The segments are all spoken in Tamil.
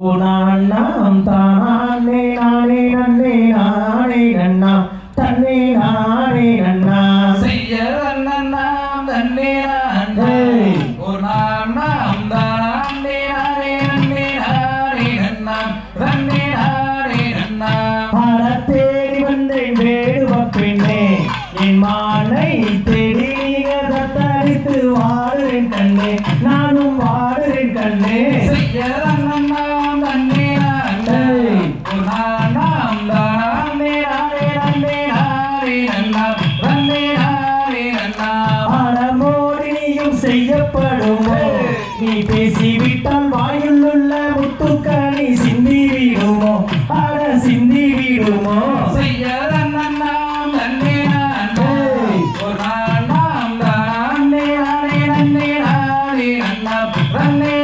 நாம் தானே நானே நன்னே நானே நன்னா தன்னே நானே நன்னா விட்டால் வாயிலுள்ள முத்துக்கணி சிந்தி விடுமோ? அட சிந்தி விடுமோ? நன்னே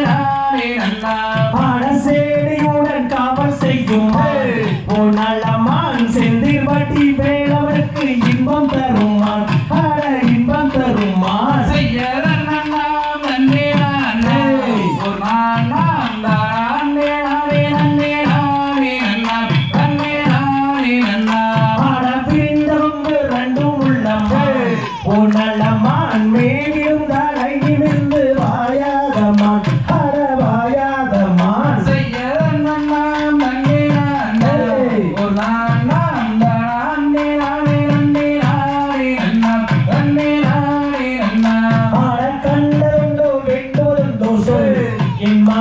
புனலமான் மேலும் தலையிலிருந்து வாயாதமான் அறவாயாதமான் கண்டோ வெட்டோருந்தோ சொல். என் மா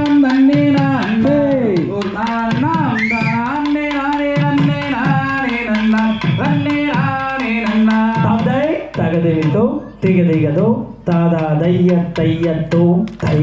నాగదేవితో తిగదిగదో తాదా దయ్య తయ్యతో తై.